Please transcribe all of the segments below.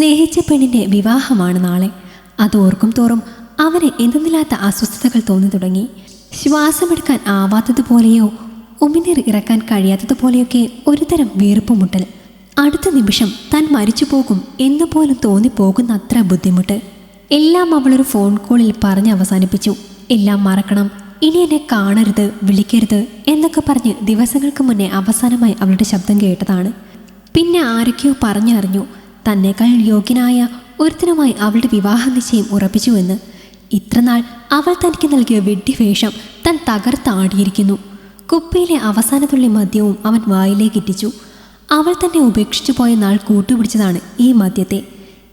സ്നേഹിച്ച പെണ്ണിന്റെ വിവാഹമാണ് നാളെ. അത് ഓർക്കും തോറും അവന് എന്തെന്നില്ലാത്ത അസ്വസ്ഥതകൾ തോന്നി തുടങ്ങി. ശ്വാസമെടുക്കാൻ ആവാത്തതുപോലെയോ ഉമിനീർ ഇറക്കാൻ കഴിയാത്തതുപോലെയൊക്കെ ഒരുതരം വീർപ്പുമുട്ടൽ അടുത്ത നിമിഷം താൻ മരിച്ചു പോകും എന്ന് പോലും തോന്നിപ്പോകുന്ന അത്ര ബുദ്ധിമുട്ട്. എല്ലാം അവളൊരു ഫോൺ കോളിൽ പറഞ്ഞ് അവസാനിപ്പിച്ചു. എല്ലാം മറക്കണം. ഇനി എന്നെ കാണരുത് വിളിക്കരുത് എന്നൊക്കെ പറഞ്ഞ് ദിവസങ്ങൾക്ക് മുന്നേ അവസാനമായി അവളുടെ ശബ്ദം കേട്ടതാണ്. പിന്നെ ആരൊക്കെയോ പറഞ്ഞറിഞ്ഞു. തന്നേക്കാൾ യോഗ്യനായ ഒരുത്തനുമായി അവളുടെ വിവാഹ നിശ്ചയം ഉറപ്പിച്ചുവെന്ന് ഇത്രനാൾ അവൾ തനിക്ക് നൽകിയ വെഡ്ഡിവേഷം താൻ തകർത്താടിയിരിക്കുന്നു. കുപ്പിയിലെ അവസാന തുള്ളി മദ്യവും അവൻ വായിലേക്ക് ഇറ്റിച്ചു അവൾ തന്നെ ഉപേക്ഷിച്ചു പോയ നാൾ കൂട്ടുപിടിച്ചതാണ് ഈ മദ്യത്തെ.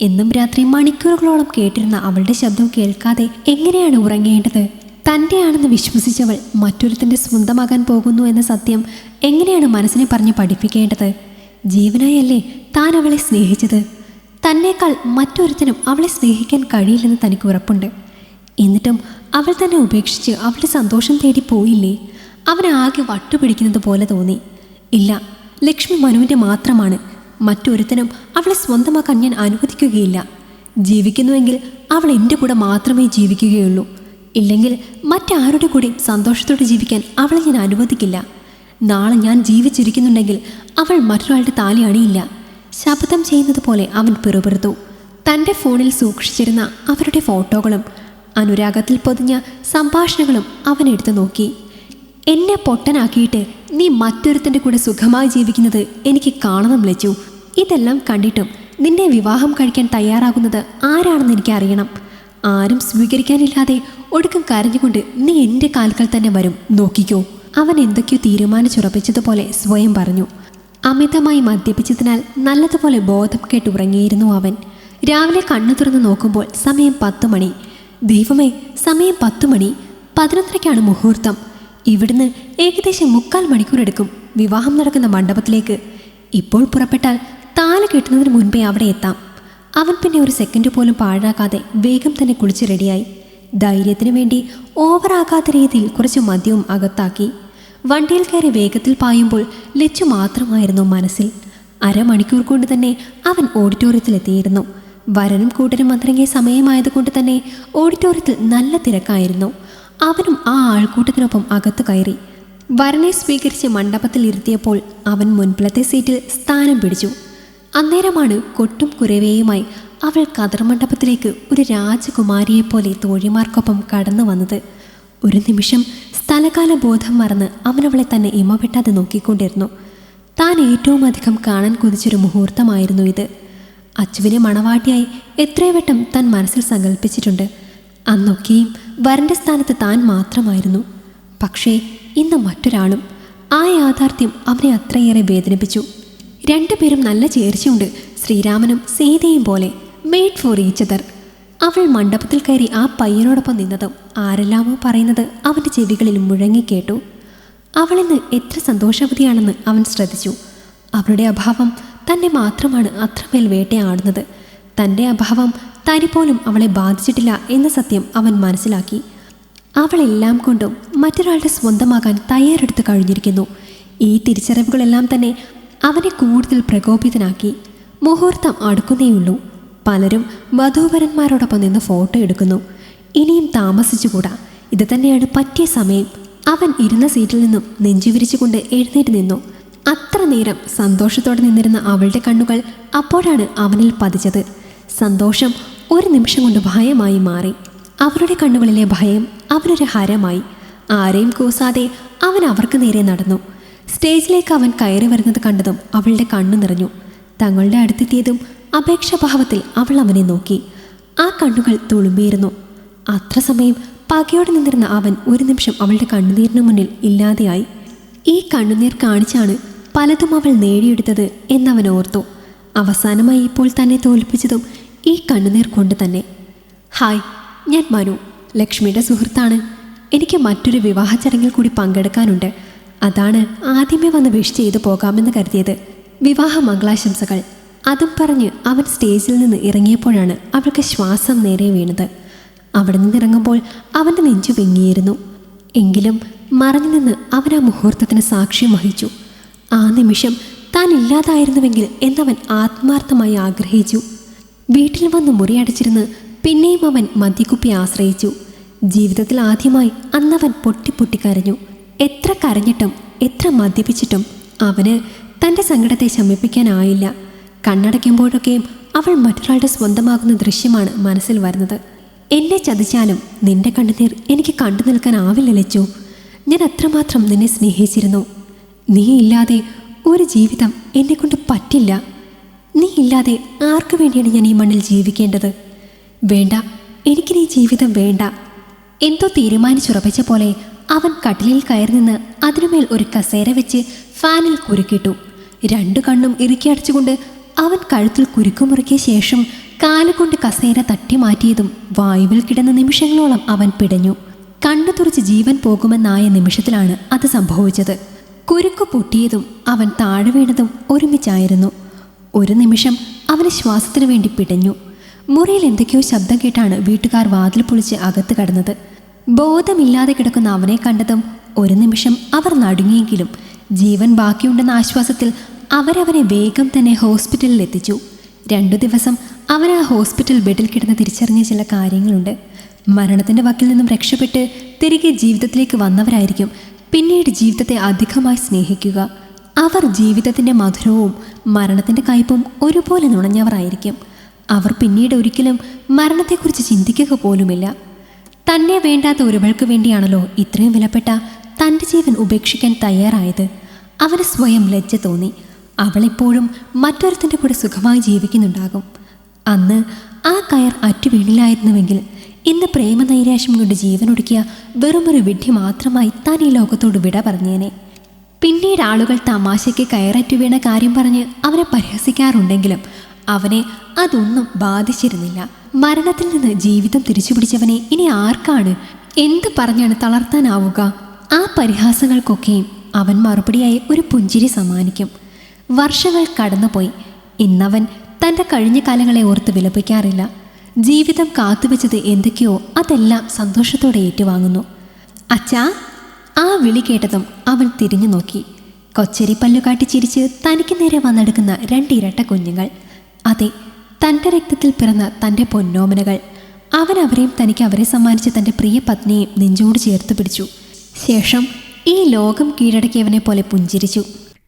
എന്നും രാത്രി മണിക്കൂറുകളോളം കേട്ടിരുന്ന അവളുടെ ശബ്ദം കേൾക്കാതെ എങ്ങനെയാണ് ഉറങ്ങേണ്ടത്? തന്റെയാണെന്ന് വിശ്വസിച്ചവൾ മറ്റൊരുത്തന്റെ സ്വന്തമാകാൻ പോകുന്നു എന്ന സത്യം എങ്ങനെയാണ് മനസ്സിനെ പറഞ്ഞ് പഠിപ്പിക്കേണ്ടത്? ജീവനായല്ലേ താൻ അവളെ സ്നേഹിച്ചത്. തന്നേക്കാൾ മറ്റൊരുത്തനും അവളെ സ്നേഹിക്കാൻ കഴിയില്ലെന്ന് തനിക്ക് ഉറപ്പുണ്ട്. എന്നിട്ടും അവൾ തന്നെ ഉപേക്ഷിച്ച് അവളുടെ സന്തോഷം തേടി പോയില്ലേ? അവനാകെ ആകെ വട്ടുപിടിക്കുന്നത് പോലെ തോന്നി. ഇല്ല ലക്ഷ്മി മനുവിന്റെ മാത്രമാണ്. മറ്റൊരുത്തനും അവളെ സ്വന്തമാക്കാൻ ഞാൻ അനുവദിക്കുകയില്ല. ജീവിക്കുന്നുവെങ്കിൽ അവൾ എന്റെ കൂടെ മാത്രമേ ജീവിക്കുകയുള്ളൂ. ഇല്ലെങ്കിൽ മറ്റാരുടെ കൂടെയും സന്തോഷത്തോടെ ജീവിക്കാൻ അവളെ ഞാൻ അനുവദിക്കില്ല. നാളെ ഞാൻ ജീവിച്ചിരിക്കുന്നുണ്ടെങ്കിൽ അവൾ മറ്റൊരാളുടെ താലി അണിയില്ല. ശബ്ദം ചെയ്യുന്നത് പോലെ അവൻ പിറുപിറുത്തു. തന്റെ ഫോണിൽ സൂക്ഷിച്ചിരുന്ന അവരുടെ ഫോട്ടോകളും അനുരാഗത്തിൽ പൊതിഞ്ഞ സംഭാഷണങ്ങളും അവൻ എടുത്തു നോക്കി. എന്നെ പൊട്ടനാക്കിയിട്ട് നീ മറ്റൊരുത്തന്റെ കൂടെ സുഖമായി ജീവിക്കുന്നത് എനിക്ക് കാണണം ലച്ചു. ഇതെല്ലാം കണ്ടിട്ടും നിന്നെ വിവാഹം കഴിക്കാൻ തയ്യാറാകുന്നത് ആരാണെന്ന് എനിക്ക് അറിയണം ആരും സ്വീകരിക്കാനില്ലാതെ ഒടുക്കം കരഞ്ഞുകൊണ്ട് നീ എന്റെ കാൽക്കൽ തന്നെ വരും. നോക്കിക്കോ. അവൻ എന്തൊക്കെയോ തീരുമാനിച്ചുറപ്പിച്ചതുപോലെ സ്വയം പറഞ്ഞു. അമിതമായി മദ്യപിച്ചതിനാൽ നല്ലതുപോലെ ബോധം കേട്ടുറങ്ങിയിരുന്നു അവൻ. രാവിലെ കണ്ണു തുറന്ന് നോക്കുമ്പോൾ സമയം പത്ത് മണി. ദൈവമേ സമയം പത്ത് മണി. പതിനൊന്നരയ്ക്കാണ് മുഹൂർത്തം. ഇവിടുന്ന് ഏകദേശം മുക്കാൽ മണിക്കൂർ എടുക്കും വിവാഹം നടക്കുന്ന മണ്ഡപത്തിലേക്ക്. ഇപ്പോൾ പുറപ്പെട്ടാൽ താൽ കെട്ടുന്നതിന് മുൻപേ അവിടെ എത്താം. അവൻ പിന്നെ ഒരു സെക്കൻഡ് പോലും പാഴാക്കാതെ വേഗം തന്നെ കുളിച്ച് റെഡിയായി. ധൈര്യത്തിനു വേണ്ടി ഓവറാകാത്ത രീതിയിൽ കുറച്ച് മദ്യവും അകത്താക്കി. വണ്ടിയിൽ കയറി വേഗത്തിൽ പായുമ്പോൾ ലച്ചു മാത്രമായിരുന്നു മനസ്സിൽ. അരമണിക്കൂർ കൊണ്ട് തന്നെ അവൻ ഓഡിറ്റോറിയത്തിലെത്തിയിരുന്നു വരനും കൂട്ടനും വന്നിറങ്ങിയ സമയമായതുകൊണ്ട് തന്നെ ഓഡിറ്റോറിയത്തിൽ നല്ല തിരക്കായിരുന്നു. അവനും ആ ആൾക്കൂട്ടത്തിനൊപ്പം അകത്തു കയറി. വരനെ സ്വീകരിച്ച് മണ്ഡപത്തിൽ ഇരുത്തിയപ്പോൾ അവൻ മുൻപിലത്തെ സീറ്റിൽ സ്ഥാനം പിടിച്ചു. അന്നേരമാണ് കൊട്ടും കുരവേയുമായി അവൾ കതിർമണ്ഡപത്തിലേക്ക് ഒരു രാജകുമാരിയെപ്പോലെ തോഴിമാർക്കൊപ്പം കടന്നു വന്നത്. ഒരു നിമിഷം സ്ഥലകാല ബോധം മറന്ന് അവനവളെ തന്നെ ഇമവെട്ടാതെ നോക്കിക്കൊണ്ടിരുന്നു. താൻ ഏറ്റവും അധികം കാണാൻ കൊതിച്ചൊരു മുഹൂർത്തമായിരുന്നു ഇത്. അച്ചുവിനെ മണവാട്ടിയായി എത്രയോ വട്ടം താൻ മനസ്സിൽ സങ്കല്പിച്ചിട്ടുണ്ട് അന്നൊക്കെയും വരന്റെ സ്ഥാനത്ത് താൻ മാത്രമായിരുന്നു. പക്ഷേ ഇന്ന് മറ്റൊരാളും ആ യാഥാർത്ഥ്യം അവനെ അത്രയേറെ വേദനിപ്പിച്ചു. രണ്ടുപേരും നല്ല ചേർച്ചയുണ്ട്. ശ്രീരാമനും സീതയും പോലെ മെയ്ഡ് ഫോർ ഈച്ച് അതർ അവൾ മണ്ഡപത്തിൽ കയറി ആ പയ്യനോടൊപ്പം നിന്നതും ആരെല്ലാമോ പറയുന്നത് അവന്റെ ചെവികളിൽ മുഴങ്ങിക്കേട്ടു അവളിന്ന് എത്ര സന്തോഷവതിയാണെന്ന് അവൻ ശ്രദ്ധിച്ചു. അവളുടെ അഭാവം തന്നെ മാത്രമാണ് അത്രമേൽ വേട്ടയാടുന്നത്. തന്റെ അഭാവം തനി പോലും അവളെ ബാധിച്ചിട്ടില്ല എന്ന സത്യം അവൻ മനസ്സിലാക്കി. അവളെല്ലാം കൊണ്ടും മറ്റൊരാളുടെ സ്വന്തമാകാൻ തയ്യാറെടുത്ത് കഴിഞ്ഞിരിക്കുന്നു. ഈ തിരിച്ചറിവുകളെല്ലാം തന്നെ അവനെ കൂടുതൽ പ്രകോപിതനാക്കി. മുഹൂർത്തം അടുക്കുന്നേയുള്ളൂ. പലരും വധൂവരന്മാരോടൊപ്പം നിന്ന് ഫോട്ടോ എടുക്കുന്നു. ഇനിയും താമസിച്ചുകൂടാ. ഇത് തന്നെയാണ് പറ്റിയ സമയം. അവൻ ഇരുന്ന സീറ്റിൽ നിന്നും നെഞ്ചുവിരിച്ചുകൊണ്ട് എഴുന്നേറ്റ് നിന്നു. അത്ര നേരം സന്തോഷത്തോടെ നിന്നിരുന്ന അവളുടെ കണ്ണുകൾ അപ്പോഴാണ് അവനിൽ പതിച്ചത്. സന്തോഷം ഒരു നിമിഷം കൊണ്ട് ഭയമായി മാറി. അവരുടെ കണ്ണുകളിലെ ഭയം അവനൊരു ഹരമായി. ആരെയും കൂസാതെ അവൻ അവർക്ക് നേരെ നടന്നു. സ്റ്റേജിലേക്ക് അവൻ കയറി വരുന്നത് കണ്ടതും അവളുടെ കണ്ണു നിറഞ്ഞു. തങ്ങളുടെ അടുത്തെത്തിയതും അപേക്ഷാഭാവത്തിൽ അവൾ അവനെ നോക്കി. ആ കണ്ണുകൾ തുളുമ്പിയിരുന്നു. അത്ര സമയം പകയോടെ നിന്നിരുന്ന അവൻ ഒരു നിമിഷം അവളുടെ കണ്ണുനീരിന് മുന്നിൽ ഇല്ലാതെയായി. ഈ കണ്ണുനീർ കാണിച്ചാണ് പലതും അവൾ നേടിയെടുത്തത് എന്നവൻ ഓർത്തു. അവസാനമായി ഇപ്പോൾ തന്നെ തോൽപ്പിച്ചതും ഈ കണ്ണുനീർ കൊണ്ട് തന്നെ. ഹായ് ഞാൻ മനു ലക്ഷ്മിയുടെ സുഹൃത്താണ്. എനിക്ക് മറ്റൊരു വിവാഹ ചടങ്ങിൽ കൂടി പങ്കെടുക്കാനുണ്ട്. അതാണ് ആദ്യമേ വന്ന് വിഷ് ചെയ്തു പോകാമെന്ന് കരുതിയത്. വിവാഹ മംഗളാശംസകൾ. അതും പറഞ്ഞ് അവൻ സ്റ്റേജിൽ നിന്ന് ഇറങ്ങിയപ്പോഴാണ് അവൾക്ക് ശ്വാസം നേരെ വീണത്. അവിടെ നിന്നിറങ്ങുമ്പോൾ അവന്റെ നെഞ്ചു വെങ്ങിയിരുന്നു. എങ്കിലും മറഞ്ഞു നിന്ന് അവൻ ആ മുഹൂർത്തത്തിന് സാക്ഷ്യം വഹിച്ചു. ആ നിമിഷം താൻ ഇല്ലാതായിരുന്നുവെങ്കിൽ എന്നവൻ ആത്മാർത്ഥമായി ആഗ്രഹിച്ചു. വീട്ടിൽ വന്ന് മുറിയടച്ചിരുന്ന് പിന്നെയും അവൻ മദ്യക്കുപ്പി ആശ്രയിച്ചു. ജീവിതത്തിൽ ആദ്യമായി അന്നവൻ പൊട്ടി കരഞ്ഞു. എത്ര കരഞ്ഞിട്ടും എത്ര മദ്യപിച്ചിട്ടും അവന് തന്റെ സങ്കടത്തെ ശമിപ്പിക്കാനായില്ല. കണ്ണടയ്ക്കുമ്പോഴൊക്കെയും അവൾ മറ്റൊരാളുടെ സ്വന്തമാകുന്ന ദൃശ്യമാണ് മനസ്സിൽ വരുന്നത്. എന്നെ ചതിച്ചാലും നിന്റെ കണ്ണുനീർ എനിക്ക് കണ്ടു നിൽക്കാനാവില്ല ലച്ചു. ഞാൻ അത്രമാത്രം നിന്നെ സ്നേഹിച്ചിരുന്നു. നീ ഇല്ലാതെ ഒരു ജീവിതം എന്നെക്കൊണ്ട് പറ്റില്ല. നീ ഇല്ലാതെ ആർക്കു വേണ്ടിയാണ് ഞാൻ ഈ മണ്ണിൽ ജീവിക്കേണ്ടത്? വേണ്ട എനിക്ക് നീ ജീവിതം വേണ്ട. എന്തോ തീരുമാനിച്ചുറപ്പിച്ച പോലെ അവൻ കട്ടിലിൽ കയറി നിന്ന് അതിനുമേൽ ഒരു കസേര വെച്ച് ഫാനിൽ കുരുക്കിട്ടു. രണ്ടു കണ്ണും ഇറുക്കി അടച്ചുകൊണ്ട് അവൻ കഴുത്തിൽ കുരുക്കുമുറുക്കിയ ശേഷം കാലുകൊണ്ട് കസേര തട്ടി മാറ്റിയതും വായുവിൽ കിടന്ന നിമിഷങ്ങളോളം അവൻ പിടഞ്ഞു. കണ്ണു തുറച്ച് ജീവൻ പോകുമെന്നായ നിമിഷത്തിലാണ് അത് സംഭവിച്ചത്. കുരുക്ക് പൊട്ടിയതും അവൻ താഴെ വീണതും ഒരുമിച്ചായിരുന്നു. ഒരു നിമിഷം അവന് ശ്വാസത്തിനു വേണ്ടി പിടഞ്ഞു. മുറിയിൽ എന്തൊക്കെയോ ശബ്ദം കേട്ടാണ് വീട്ടുകാർ വാതിൽ പൊളിച്ച് അകത്ത് കടന്നത്. ബോധമില്ലാതെ കിടക്കുന്ന അവനെ കണ്ടതും ഒരു നിമിഷം അവർ നടുങ്ങിയെങ്കിലും ജീവൻ ബാക്കിയുണ്ടെന്ന ആശ്വാസത്തിൽ അവരവനെ വേഗം തന്നെ ഹോസ്പിറ്റലിൽ എത്തിച്ചു. രണ്ടു ദിവസം അവൻ ആ ഹോസ്പിറ്റൽ ബെഡിൽ കിടന്ന് തിരിച്ചറിഞ്ഞ ചില കാര്യങ്ങളുണ്ട്. മരണത്തിന്റെ വക്കിൽ നിന്നും രക്ഷപ്പെട്ട് തിരികെ ജീവിതത്തിലേക്ക് വന്നവരായിരിക്കും പിന്നീട് ജീവിതത്തെ അധികമായി സ്നേഹിക്കുക. അവർ ജീവിതത്തിന്റെ മധുരവും മരണത്തിന്റെ കയ്പും ഒരുപോലെ നുണഞ്ഞവരായിരിക്കും. അവർ പിന്നീട് ഒരിക്കലും മരണത്തെക്കുറിച്ച് ചിന്തിക്കുക പോലുമില്ല. തന്നെ വേണ്ടാത്ത ഒരുവൾക്ക് വേണ്ടിയാണല്ലോ ഇത്രയും വിലപ്പെട്ട തന്റെ ജീവൻ ഉപേക്ഷിക്കാൻ തയ്യാറായത്. അവന് സ്വയം ലജ്ജ തോന്നി. അവളിപ്പോഴും മറ്റൊരുത്തിന്റെ കൂടെ സുഖമായി ജീവിക്കുന്നുണ്ടാകും. അന്ന് ആ കയർ അറ്റുവീണില്ലായിരുന്നുവെങ്കിൽ ഇന്ന് പ്രേമനൈരാശ്യം കൊണ്ട് ജീവനൊടുക്കിയ വെറുമൊരു വിഡ്ഢി മാത്രമായി താൻ ഈ ലോകത്തോട് വിട പറഞ്ഞേനെ. പിന്നീട് ആളുകൾ തമാശയ്ക്ക് കയററ്റു വീണ കാര്യം പറഞ്ഞ് അവനെ പരിഹസിക്കാറുണ്ടെങ്കിലും അവനെ അതൊന്നും ബാധിച്ചിരുന്നില്ല. മരണത്തിൽ നിന്ന് ജീവിതം തിരിച്ചു പിടിച്ചവനെ ഇനി ആർക്കാണ്? എന്ത് പറഞ്ഞാണ് തളർത്താനാവുക? ആ പരിഹാസങ്ങൾക്കൊക്കെയും അവൻ മറുപടിയായി ഒരു പുഞ്ചിരി സമ്മാനിക്കും. വർഷങ്ങൾ കടന്നുപോയി. ഇന്നവൻ തന്റെ കഴിഞ്ഞ കാലങ്ങളെ ഓർത്ത് വിലപിക്കാറില്ല. ജീവിതം കാത്തുവെച്ചത് എന്തൊക്കെയോ അതെല്ലാം സന്തോഷത്തോടെ ഏറ്റുവാങ്ങുന്നു. അച്ഛാ ആ വിളി കേട്ടതും അവൻ തിരിഞ്ഞു നോക്കി. കൊച്ചരി പല്ലുകാട്ടി ചിരിച്ച് തനിക്ക് നേരെ വന്നെടുക്കുന്ന രണ്ടിരട്ട കുഞ്ഞുങ്ങൾ. അതെ തന്റെ രക്തത്തിൽ പിറന്ന തന്റെ പൊന്നോമനകൾ. അവൻ അവരെയും തനിക്ക് അവരെ സമ്മാനിച്ച തന്റെ പ്രിയ പത്നിയെയും നെഞ്ചോട് ചേർത്ത് പിടിച്ചു. ശേഷം ഈ ലോകം കീഴടക്കിയവനെ പോലെ പുഞ്ചിരിച്ചു.